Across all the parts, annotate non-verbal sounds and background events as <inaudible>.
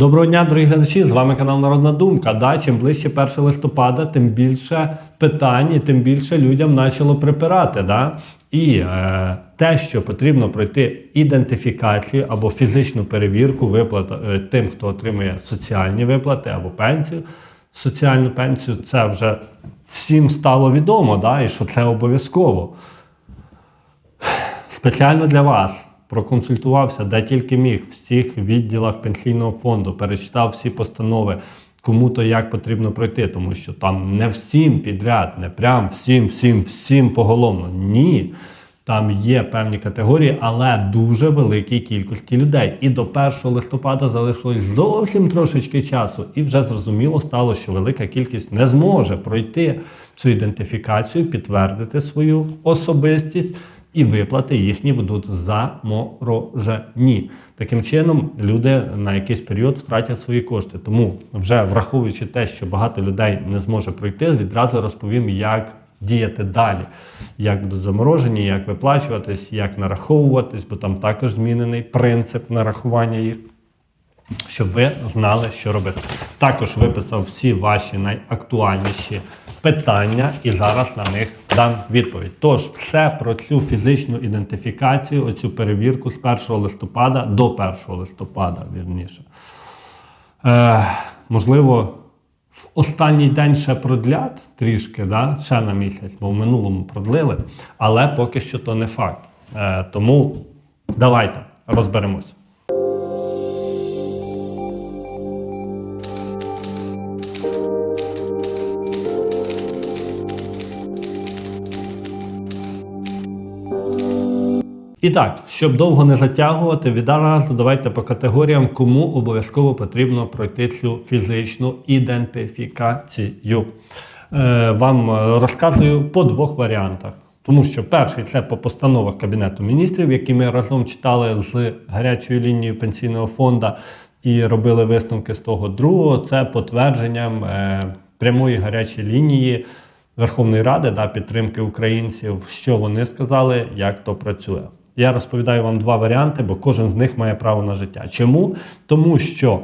Доброго дня, дорогі глядачі! З вами канал Народна Думка. Да, чим ближче 1 листопада, тим більше питань і тим більше людям почало припирати. Да? І е, те, що потрібно пройти ідентифікацію або фізичну перевірку виплат е, тим, хто отримує соціальні виплати або пенсію, соціальну пенсію, це вже всім стало відомо, да? і що це обов'язково. Спеціально для вас проконсультувався, де тільки міг, в всіх відділах пенсійного фонду, перечитав всі постанови, кому то як потрібно пройти, тому що там не всім підряд, не прям всім, всім, всім поголовно. Ні. Там є певні категорії, але дуже великій кількості людей. І до 1 листопада залишилось зовсім трошечки часу, і вже зрозуміло стало, що велика кількість не зможе пройти цю ідентифікацію, підтвердити свою особистість і виплати їхні будуть заморожені. Таким чином, люди на якийсь період втратять свої кошти. Тому, вже враховуючи те, що багато людей не зможе пройти, відразу розповім, як діяти далі, як будуть заморожені, як виплачуватись, як нараховуватись, бо там також змінений принцип нарахування їх. Щоб ви знали, що робити. Також виписав всі ваші найактуальніші питання і зараз на них дам відповідь. Тож, все про цю фізичну ідентифікацію, оцю перевірку з 1 листопада до 1 листопада, вірніше. Е, можливо, в останній день ще продлять трішки, да? ще на місяць, бо в минулому продлили, але поки що то не факт. Е, тому давайте розберемось. І так, щоб довго не затягувати, відразу давайте по категоріям, кому обов'язково потрібно пройти цю фізичну ідентифікацію. Е, вам розказую по двох варіантах. Тому що перший це по постановах Кабінету міністрів, які ми разом читали з гарячою лінією пенсійного фонду і робили висновки з того. Другого це потвердженням е, прямої гарячої лінії Верховної Ради да, підтримки українців, що вони сказали, як то працює. Я розповідаю вам два варіанти, бо кожен з них має право на життя. Чому? Тому що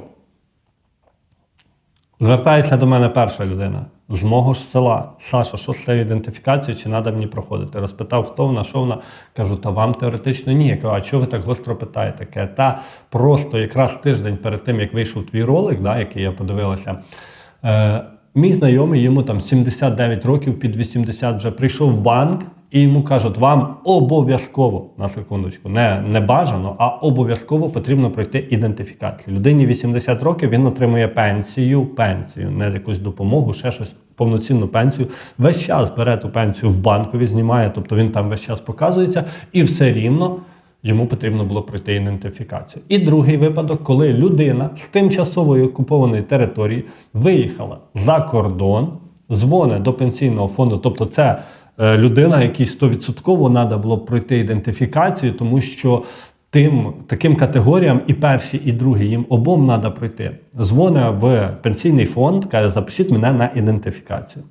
звертається до мене перша людина з мого ж села. Саша, що з цією ідентифікацією, чи треба мені проходити? Розпитав, хто вона, що вона. Кажу, та вам теоретично ні. Я кажу, а чого ви так гостро питаєте? Таке, Та просто якраз тиждень перед тим, як вийшов твій ролик, да, який я подивилася. Е, Мій знайомий, йому там 79 років, під 80 вже прийшов в банк. І йому кажуть, вам обов'язково на секундочку, не не бажано, а обов'язково потрібно пройти ідентифікацію. Людині 80 років він отримує пенсію, пенсію, не якусь допомогу, ще щось, повноцінну пенсію. Весь час бере ту пенсію в банкові, знімає, тобто він там весь час показується, і все рівно йому потрібно було пройти ідентифікацію. І другий випадок, коли людина з тимчасової окупованої території виїхала за кордон, дзвонить до пенсійного фонду, тобто це. Е, людина, якій 100% треба було пройти ідентифікацію, тому що тим таким категоріям і перші, і другі їм обом треба пройти. Дзвоне в пенсійний фонд, каже, запишіть мене на ідентифікацію.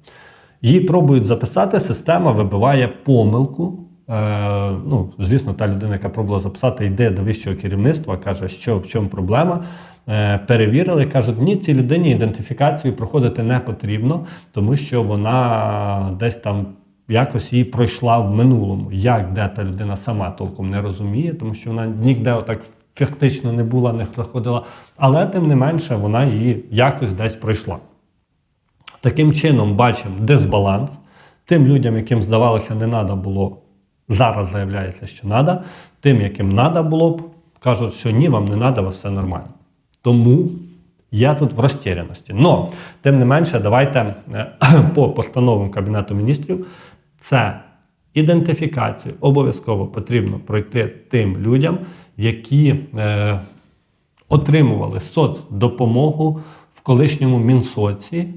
Її пробують записати, система вибиває помилку. Е, ну, Звісно, та людина, яка пробувала записати, йде до вищого керівництва, каже, що в чому проблема. Е, перевірили, кажуть, ні, цій людині ідентифікацію проходити не потрібно, тому що вона десь там якось її пройшла в минулому. Як де та людина сама толком не розуміє, тому що вона ніде отак фактично не була, не заходила. Але тим не менше вона її якось десь пройшла. Таким чином, бачимо дисбаланс. Тим людям, яким здавалося, не треба було, зараз заявляється, що треба. Тим, яким треба було б, кажуть, що ні, вам не треба, у вас все нормально. Тому я тут в розтіряності. Но, тим не менше, давайте е, <clears throat> по постановам Кабінету міністрів це ідентифікацію обов'язково потрібно пройти тим людям, які е, отримували соцдопомогу в колишньому Мінсоці,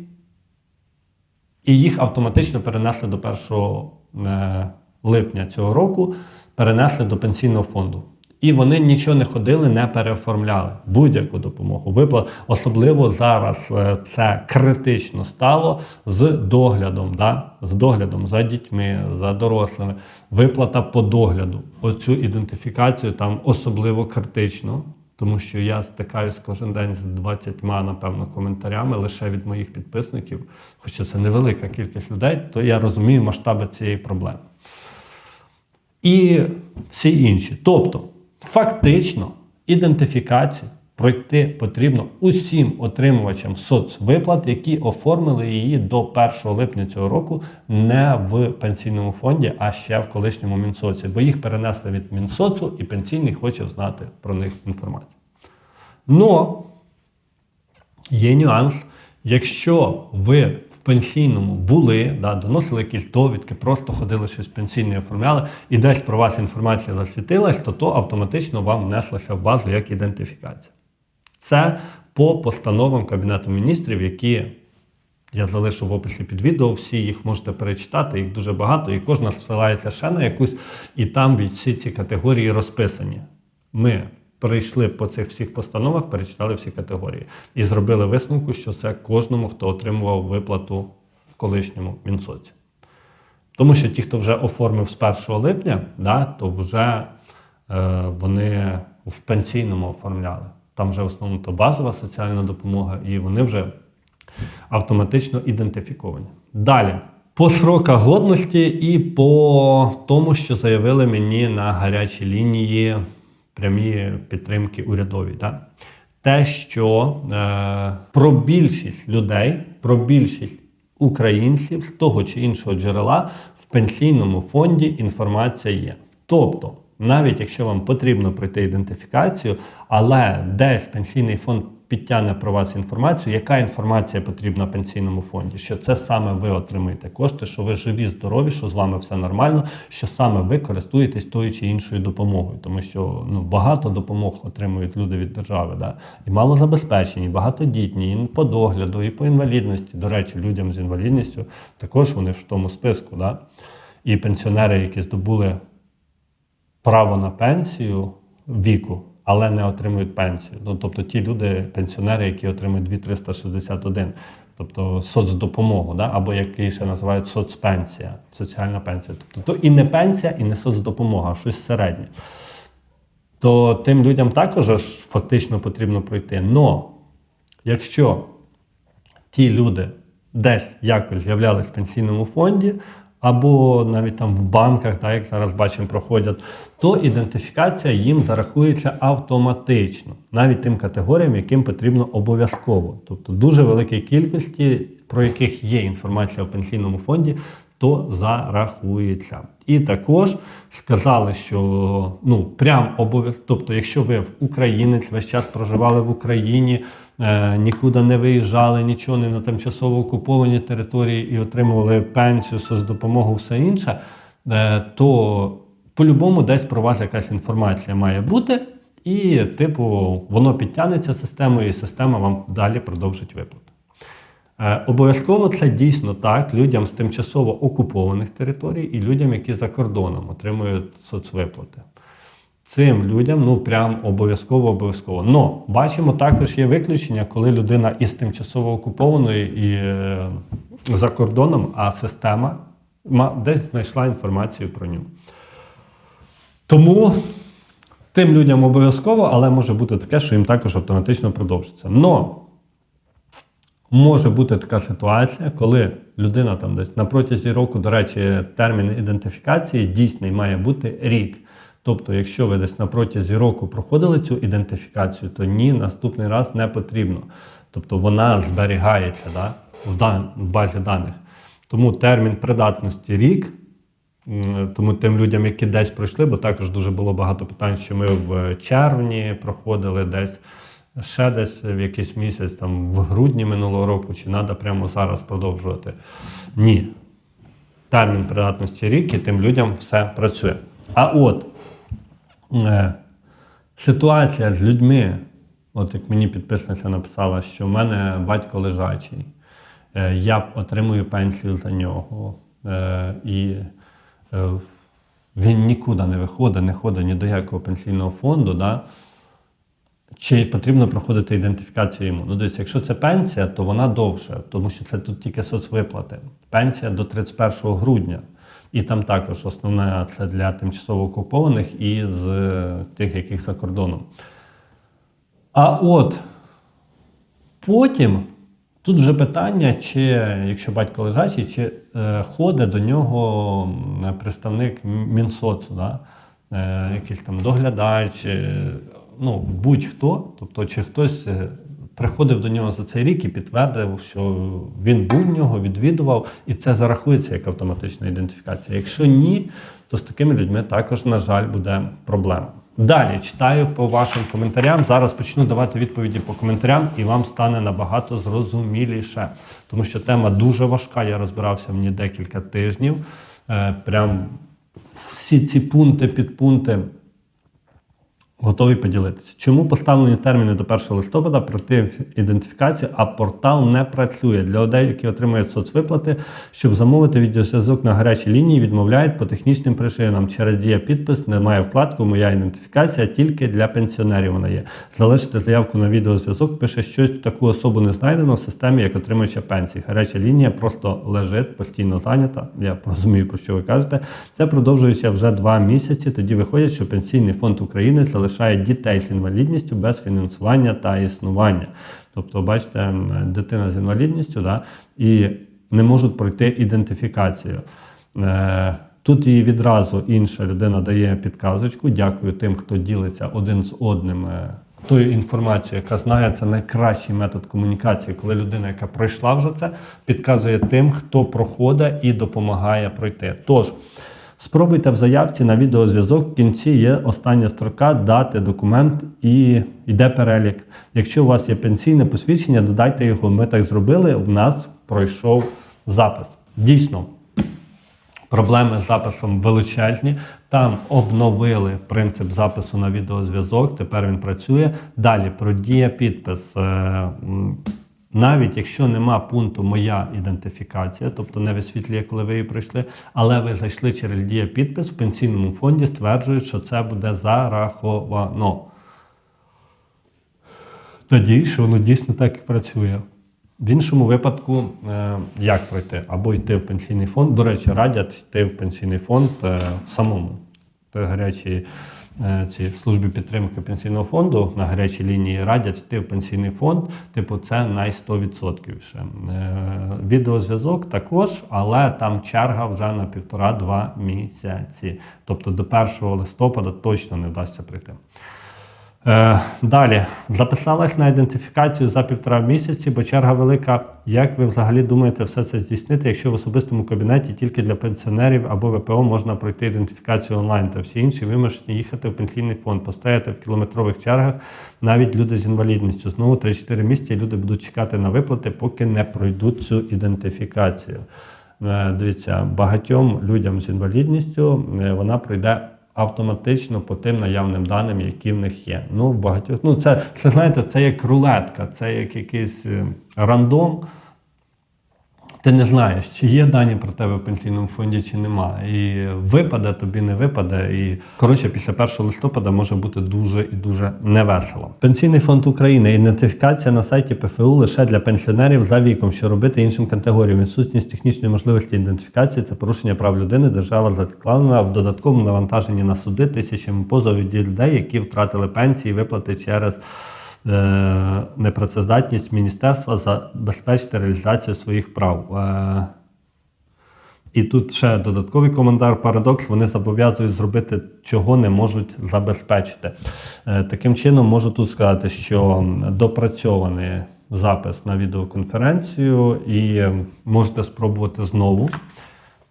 і їх автоматично перенесли до 1 е, липня цього року, перенесли до пенсійного фонду. І вони нічого не ходили, не переоформляли будь-яку допомогу. Виплат, особливо зараз е, це критично стало з доглядом, да? з доглядом за дітьми, за дорослими. Виплата по догляду. Оцю ідентифікацію там особливо критично. Тому що я стикаюсь кожен день з 20, напевно, коментарями лише від моїх підписників, хоча це невелика кількість людей, то я розумію масштаби цієї проблеми. І всі інші. Тобто, фактично, ідентифікацію пройти потрібно усім отримувачам соцвиплат, які оформили її до 1 липня цього року не в пенсійному фонді, а ще в колишньому Мінсоці, бо їх перенесли від Мінсоцу і пенсійний хоче знати про них інформацію. Но є нюанс, якщо ви пенсійному були, да, доносили якісь довідки, просто ходили щось пенсійне оформляли, і десь про вас інформація засвітилась, то то автоматично вам внеслося в базу як ідентифікація. Це по постановам Кабінету міністрів, які я залишу в описі під відео, всі їх можете перечитати, їх дуже багато, і кожна ссилається ще на якусь, і там всі ці категорії розписані. Ми прийшли по цих всіх постановах, перечитали всі категорії і зробили висновку, що це кожному, хто отримував виплату в колишньому Мінсоці. Тому що ті, хто вже оформив з 1 липня, да, то вже е, вони в пенсійному оформляли. Там вже в основному то базова соціальна допомога, і вони вже автоматично ідентифіковані. Далі, по сроках годності і по тому, що заявили мені на гарячій лінії прямі підтримки урядові. Да? Те, що е, про більшість людей, про більшість українців з того чи іншого джерела в пенсійному фонді інформація є. Тобто, навіть якщо вам потрібно пройти ідентифікацію, але десь пенсійний фонд підтягне про вас інформацію, яка інформація потрібна пенсійному фонді, що це саме ви отримуєте кошти, що ви живі, здорові, що з вами все нормально, що саме ви користуєтесь тою чи іншою допомогою, тому що ну багато допомог отримують люди від держави, да? і малозабезпечені, і багатодітні, і по догляду, і по інвалідності. До речі, людям з інвалідністю також вони в тому списку. Да? І пенсіонери, які здобули право на пенсію віку, але не отримують пенсію. Ну, тобто ті люди, пенсіонери, які отримують 2361, тобто соцдопомогу, да? або як ще називають соцпенсія, соціальна пенсія. Тобто то і не пенсія, і не соцдопомога, а щось середнє. То тим людям також фактично потрібно пройти. Но якщо ті люди десь якось з'являлись в пенсійному фонді, або навіть там в банках, так, як зараз бачимо, проходять, то ідентифікація їм зарахується автоматично, навіть тим категоріям, яким потрібно обов'язково. Тобто дуже великій кількості, про яких є інформація в пенсійному фонді, то зарахується. І також сказали, що ну прям обов'язково, тобто, якщо ви в українець весь час проживали в Україні. Е, нікуди не виїжджали, нічого не на тимчасово окуповані території і отримували пенсію, соцдопомогу, все інше, е, то по-любому десь про вас якась інформація має бути, і, типу, воно підтягнеться системою, і система вам далі продовжить виплати. Е, обов'язково це дійсно так людям з тимчасово окупованих територій і людям, які за кордоном отримують соцвиплати. Цим людям ну прям обов'язково обов'язково. Но бачимо, також є виключення, коли людина із тимчасово окупованої і е, за кордоном, а система десь знайшла інформацію про нього. Тому тим людям обов'язково, але може бути таке, що їм також автоматично продовжиться. Но може бути така ситуація, коли людина там десь на протязі року, до речі, термін ідентифікації дійсний має бути рік. Тобто, якщо ви десь на протязі року проходили цю ідентифікацію, то ні, наступний раз не потрібно. Тобто вона зберігається да, в, дан, в базі даних. Тому термін придатності рік. Тому тим людям, які десь пройшли, бо також дуже було багато питань, що ми в червні проходили десь, ще десь в якийсь місяць, там в грудні минулого року, чи треба прямо зараз продовжувати. Ні. Термін придатності рік і тим людям все працює. А от Е, ситуація з людьми, от як мені підписниця написала, що в мене батько лежачий, е, я отримую пенсію за нього. Е, і він нікуди не виходить, не ходить ні до якого пенсійного фонду. Да? Чи потрібно проходити ідентифікацію йому? Ну, дивіться, якщо це пенсія, то вона довша, тому що це тут тільки соцвиплати. Пенсія до 31 грудня. І там також основне це для тимчасово окупованих і з тих, яких за кордоном. А от потім тут вже питання, чи якщо батько лежачий, чи е, ходить до нього представник Мінсоцу, да? е, якийсь там доглядач, е, ну, будь-хто, тобто, чи хтось е, приходив до нього за цей рік і підтвердив, що він був в нього, відвідував, і це зарахується як автоматична ідентифікація. Якщо ні, то з такими людьми також, на жаль, буде проблема. Далі читаю по вашим коментарям. Зараз почну давати відповіді по коментарям, і вам стане набагато зрозуміліше, тому що тема дуже важка. Я розбирався ній декілька тижнів. Е, Прям всі ці пункти, підпункти Готові поділитися. Чому поставлені терміни до 1 листопада пройти ідентифікацію, а портал не працює для людей, які отримують соцвиплати, щоб замовити відеозв'язок на гарячій лінії, відмовляють по технічним причинам. Через дія підпис немає вкладку Моя ідентифікація тільки для пенсіонерів. Вона є. Залишити заявку на відеозв'язок. Пише, щось таку особу не знайдено в системі, як отримуюча пенсії. Гаряча лінія просто лежить, постійно зайнята. Я розумію, про що ви кажете. Це продовжується вже два місяці. Тоді виходить, що пенсійний фонд України залишає дітей з інвалідністю без фінансування та існування. Тобто, бачите, дитина з інвалідністю, да, і не можуть пройти ідентифікацію. Е, Тут їй відразу інша людина дає підказочку. Дякую тим, хто ділиться один з одним е, тою інформацією, яка знає, це найкращий метод комунікації, коли людина, яка пройшла вже це, підказує тим, хто проходить і допомагає пройти. Тож. Спробуйте в заявці на відеозв'язок. В кінці є остання строка, дати документ і йде перелік. Якщо у вас є пенсійне посвідчення, додайте його. Ми так зробили. В нас пройшов запис. Дійсно, Проблеми з записом величезні. Там обновили принцип запису на відеозв'язок. Тепер він працює. Далі про дія підпис. Навіть якщо нема пункту Моя ідентифікація, тобто не висвітлює, коли ви її пройшли, але ви зайшли через дія підпис в пенсійному фонді, стверджують, що це буде зараховано. Надіюсь, що воно дійсно так і працює. В іншому випадку, е, як пройти? Або йти в пенсійний фонд. До речі, радять йти в пенсійний фонд е, самому. При гарячій служби службі підтримки пенсійного фонду на гарячій лінії радять ти в пенсійний фонд. Типу, це най 100% ще. Е, відеозв'язок також, але там черга вже на півтора-два місяці. Тобто до 1 листопада точно не вдасться прийти. Е, далі записалась на ідентифікацію за півтора місяці, бо черга велика. Як ви взагалі думаєте все це здійснити, якщо в особистому кабінеті тільки для пенсіонерів або ВПО можна пройти ідентифікацію онлайн, та всі інші вимушені їхати в пенсійний фонд, постояти в кілометрових чергах, навіть люди з інвалідністю. Знову 3-4 місяці люди будуть чекати на виплати, поки не пройдуть цю ідентифікацію. Е, Дивіться, багатьом людям з інвалідністю е, вона пройде автоматично по тим наявним даним, які в них є. Ну, багатьох, ну це, це знаєте, це як рулетка, це як якийсь е, рандом. Ти не знаєш, чи є дані про тебе в пенсійному фонді, чи нема. І випаде, тобі не випаде. І коротше, після 1 листопада може бути дуже і дуже невесело. Пенсійний фонд України. Ідентифікація на сайті ПФУ лише для пенсіонерів за віком, що робити іншим категоріям. Відсутність технічної можливості ідентифікації це порушення прав людини. Держава закладена в додатковому навантаженні на суди тисячами позовів людей, які втратили пенсії, виплати через. Е, непрацездатність міністерства забезпечити реалізацію своїх прав. Е, І тут ще додатковий коментар, парадокс. Вони зобов'язують зробити, чого не можуть забезпечити. Е, Таким чином, можу тут сказати, що допрацьований запис на відеоконференцію, і можете спробувати знову.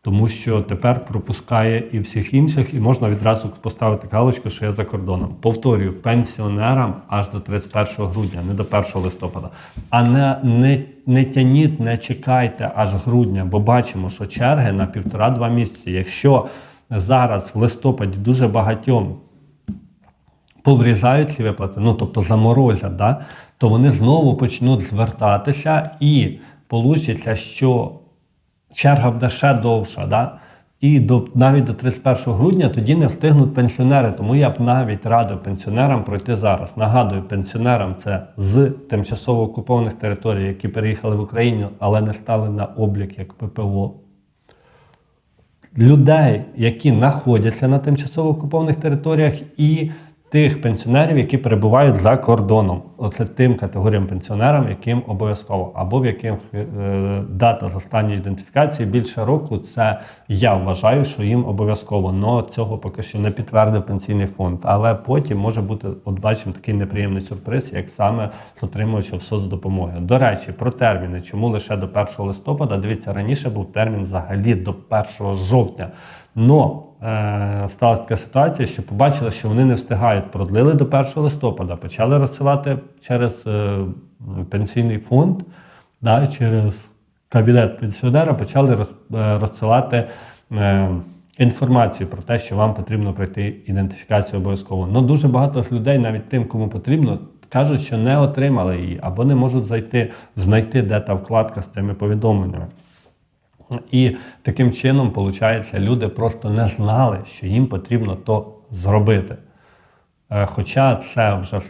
Тому що тепер пропускає і всіх інших, і можна відразу поставити галочку, що я за кордоном. Повторюю, пенсіонерам аж до 31 грудня, не до 1 листопада. А не, не, не тяніть, не чекайте аж грудня, бо бачимо, що черги на півтора-два місяці. Якщо зараз в листопаді дуже багатьом поврізають ці виплати, ну тобто заморозять, да, то вони знову почнуть звертатися і вийде, що черга буде ще довша. Да? І до, навіть до 31 грудня тоді не встигнуть пенсіонери. Тому я б навіть радив пенсіонерам пройти зараз. Нагадую, пенсіонерам це з тимчасово окупованих територій, які переїхали в Україну, але не стали на облік як ППО. Людей, які знаходяться на тимчасово окупованих територіях, і тих пенсіонерів, які перебувають за кордоном. Оце тим категоріям пенсіонерам, яким обов'язково, або в яких е, дата з останньої ідентифікації більше року. Це я вважаю, що їм обов'язково. Но цього поки що не підтвердив пенсійний фонд. Але потім може бути, от бачимо, такий неприємний сюрприз, як саме з отримувачів соцдопомоги. До речі, про терміни. Чому лише до 1 листопада? Дивіться, раніше був термін взагалі до 1 жовтня. Но е, сталася така ситуація, що побачили, що вони не встигають, продлили до 1 листопада, почали розсилати через е, пенсійний фонд, да, через кабінет пенсіонера, почали е, розсилати інформацію про те, що вам потрібно пройти ідентифікацію обов'язково. Ну дуже багато людей, навіть тим, кому потрібно, кажуть, що не отримали її або не можуть зайти, знайти, де та вкладка з цими повідомленнями. І таким чином, виходить, люди просто не знали, що їм потрібно то зробити. Е, Хоча це вже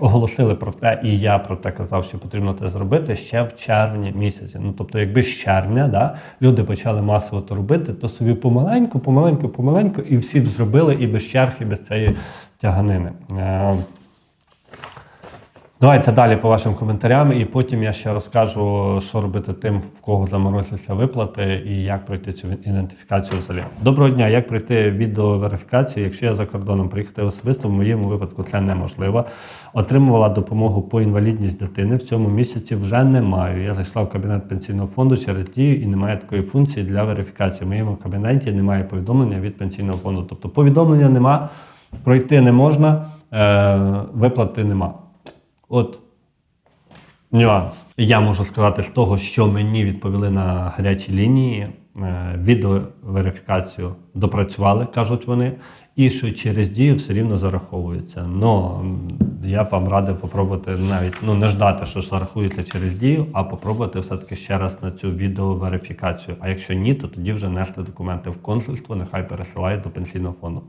оголосили про те, і я про те казав, що потрібно це зробити ще в червні місяці. Ну тобто, якби з червня да, люди почали масово то робити, то собі помаленьку, помаленьку, помаленьку, і всі б зробили і без черг, і без цієї тяганини. Давайте далі по вашим коментарям, і потім я ще розкажу, що робити тим, в кого заморозилися виплати, і як пройти цю ідентифікацію взагалі. Доброго дня, як пройти відеоверифікацію, якщо я за кордоном приїхати особисто, в моєму випадку це неможливо. Отримувала допомогу по інвалідність дитини. В цьому місяці вже не маю. Я зайшла в кабінет пенсійного фонду через дію і немає такої функції для верифікації. В моєму кабінеті немає повідомлення від пенсійного фонду. Тобто повідомлення нема, пройти не можна, е, виплати нема. От нюанс. Я можу сказати з того, що мені відповіли на гарячій лінії. е, Відеоверифікацію допрацювали, кажуть вони, і що через дію все рівно зараховується. Ну я б вам радив попробувати навіть ну не ждати, що зарахується через дію, а попробувати все-таки ще раз на цю відеоверифікацію. А якщо ні, то тоді вже нести документи в консульство, нехай пересилають до пенсійного фонду.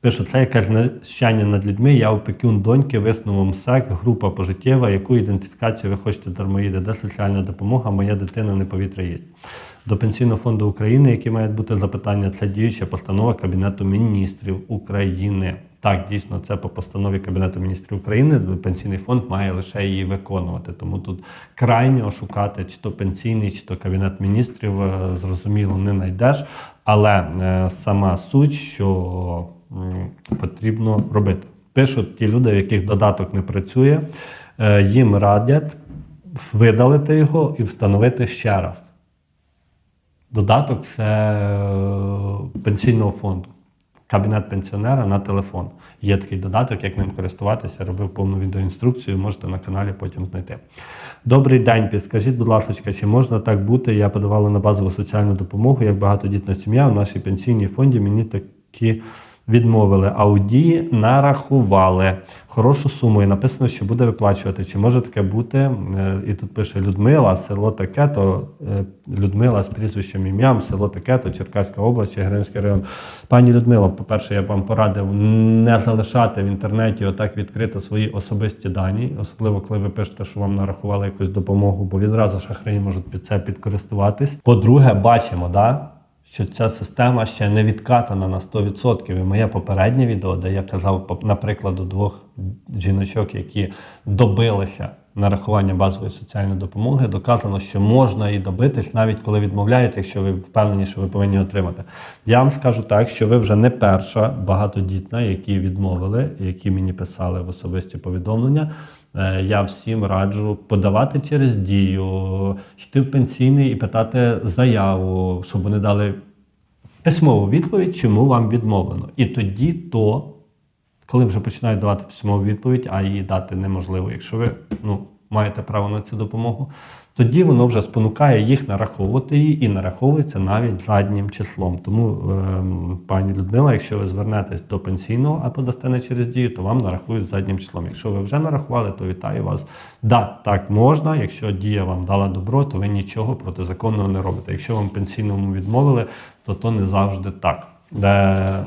Пишу, це якесь знущання над людьми. Я опікун доньки, виснову МСЕК, група пожиттєва. Яку ідентифікацію ви хочете дармоїди? Де соціальна допомога? Моя дитина не повітря їсть. До Пенсійного фонду України, які мають бути запитання, це діюча постанова Кабінету міністрів України. Так, дійсно, це по постанові Кабінету міністрів України. Пенсійний фонд має лише її виконувати. Тому тут крайньо шукати, чи то пенсійний, чи то кабінет міністрів, е, зрозуміло, не знайдеш. Але е, сама суть, що потрібно робити. Пишуть ті люди, в яких додаток не працює, е, їм радять видалити його і встановити ще раз. Додаток це е, пенсійного фонду. Кабінет пенсіонера на телефон. Є такий додаток, як ним користуватися. Робив повну відеоінструкцію, можете на каналі потім знайти. Добрий день, підскажіть, будь ласка, чи можна так бути? Я подавала на базову соціальну допомогу, як багатодітна сім'я в нашій пенсійній фонді мені такі відмовили. А у дії нарахували хорошу суму і написано, що буде виплачувати. Чи може таке бути? Е, І тут пише Людмила, село таке, то е, Людмила з прізвищем ім'ям, село таке, то Черкаська область, Чигиринський район. Пані Людмила, по-перше, я вам порадив не залишати в інтернеті отак відкрито свої особисті дані, особливо коли ви пишете, що вам нарахували якусь допомогу, бо відразу шахраї можуть під це підкористуватись. По-друге, бачимо, да, що ця система ще не відкатана на 100%. І моє попереднє відео, де я казав, наприклад, двох жіночок, які добилися нарахування базової соціальної допомоги, доказано, що можна і добитись, навіть коли відмовляють, якщо ви впевнені, що ви повинні отримати. Я вам скажу так, що ви вже не перша багатодітна, які відмовили, які мені писали в особисті повідомлення. Е, Я всім раджу подавати через дію, йти в пенсійний і питати заяву, щоб вони дали письмову відповідь, чому вам відмовлено. І тоді то, коли вже починають давати письмову відповідь, а її дати неможливо, якщо ви ну, маєте право на цю допомогу, тоді воно вже спонукає їх нараховувати її і нараховується навіть заднім числом. Тому, ем, пані Людмила, якщо ви звернетесь до пенсійного, а подасте не через дію, то вам нарахують заднім числом. Якщо ви вже нарахували, то вітаю вас. Да, так можна. Якщо дія вам дала добро, то ви нічого протизаконного не робите. Якщо вам пенсійному відмовили, то то не завжди так. Е,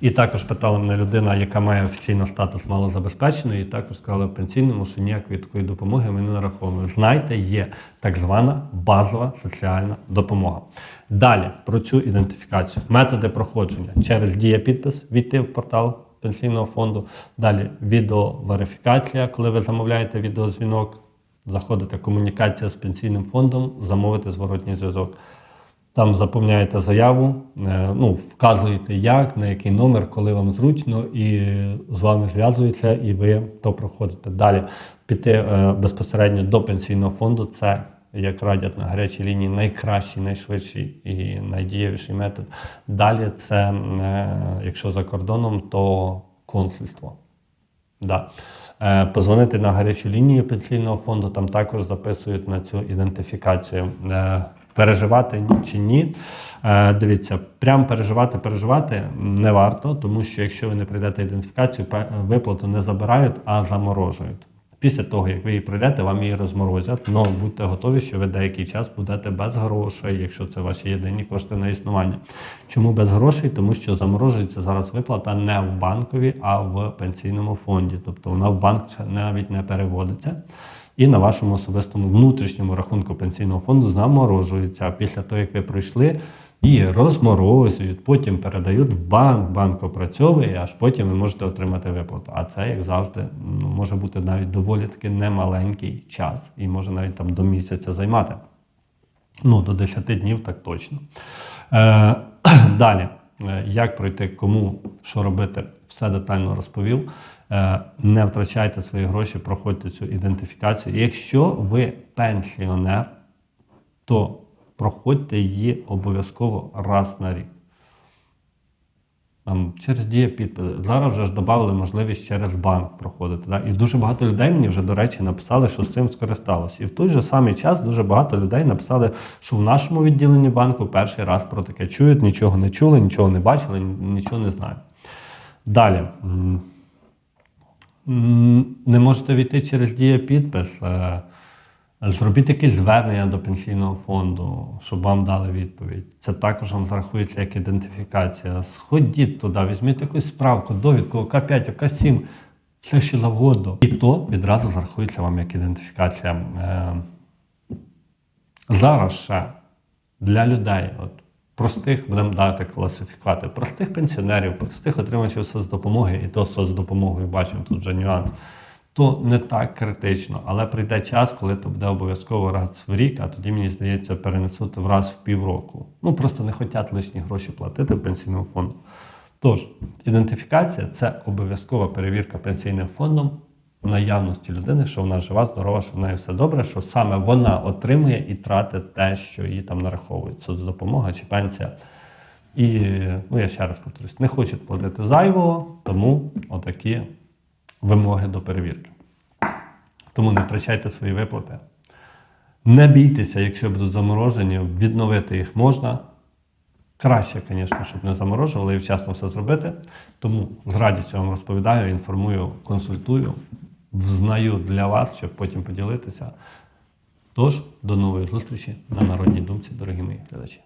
і також питала мене людина, яка має офіційно статус малозабезпеченої, і також сказала пенсійному, що ніякої такої допомоги ми не нараховуємо. Знайте, є так звана базова соціальна допомога. Далі про цю ідентифікацію. Методи проходження через дія підпис, війти в портал пенсійного фонду. Далі відеоверифікація, коли ви замовляєте відеозвінок, заходите комунікація з пенсійним фондом, замовити зворотній зв'язок. Там заповняєте заяву, е, ну, вказуєте як, на який номер, коли вам зручно, і з вами зв'язуються, і ви то проходите. Далі піти е, безпосередньо до пенсійного фонду. Це, як радять на гарячій лінії, найкращий, найшвидший і найдієвіший метод. Далі це, е, якщо за кордоном, то консульство. Да. Позвонити на гарячу лінію пенсійного фонду, там також записують на цю ідентифікацію. Переживати чи ні. Е, Дивіться, прям переживати, переживати не варто, тому що якщо ви не прийдете ідентифікацію, виплату не забирають, а заморожують. Після того, як ви її прийдете, вам її розморозять. але будьте готові, що ви деякий час будете без грошей, якщо це ваші єдині кошти на існування. Чому без грошей? Тому що заморожується зараз виплата не в банкові, а в пенсійному фонді. Тобто вона в банк навіть не переводиться. І на вашому особистому внутрішньому рахунку пенсійного фонду заморожується. Після того, як ви пройшли, її розморозують, потім передають в банк, банк опрацьовує, аж потім ви можете отримати виплату. А це, як завжди, ну, може бути навіть доволі таки немаленький час, і може навіть там до місяця займати. Ну, до 10 днів так точно. Е, <clears throat> далі, е, як пройти, кому що робити, все детально розповів. Е, не втрачайте свої гроші, проходьте цю ідентифікацію. Якщо ви пенсіонер, то проходьте її обов'язково раз на рік. Там, через дія підпис. Зараз вже ж додали можливість через банк проходити. Да? І дуже багато людей мені вже, до речі, написали, що з цим скористалось. І в той же самий час дуже багато людей написали, що в нашому відділенні банку перший раз про таке чують, нічого не чули, нічого не бачили, нічого не знають. Далі. Не можете війти через дія підпис. е, Зробіть якесь звернення до пенсійного фонду, щоб вам дали відповідь. Це також вам зарахується як ідентифікація. Сходіть туди, візьміть якусь справку, довідку, ОК5, ОК7, все що завгодно. І то відразу зарахується вам як ідентифікація. Е, Зараз ще для людей, от, простих, будемо дати класифікувати, простих пенсіонерів, простих отримувачів соцдопомоги, і то соцдопомогою бачимо тут вже нюанс то не так критично, але прийде час, коли то буде обов'язково раз в рік, а тоді, мені здається, перенесуть в раз в півроку. Ну просто не хочуть лишні гроші платити пенсійному фонду. Тож, ідентифікація це обов'язкова перевірка пенсійним фондом наявності людини, що вона жива, здорова, що в неї все добре, що саме вона отримує і тратить те, що їй там нараховують, соцдопомога чи пенсія. І ну я ще раз повторюсь, не хочуть платити зайвого, тому отакі вимоги до перевірки. Тому не втрачайте свої виплати. Не бійтеся, якщо будуть заморожені, відновити їх можна. Краще, звісно, щоб не заморожували і вчасно все зробити. Тому з радістю вам розповідаю, інформую, консультую, взнаю для вас, щоб потім поділитися. Тож, до нової зустрічі на Народній думці, дорогі мої глядачі.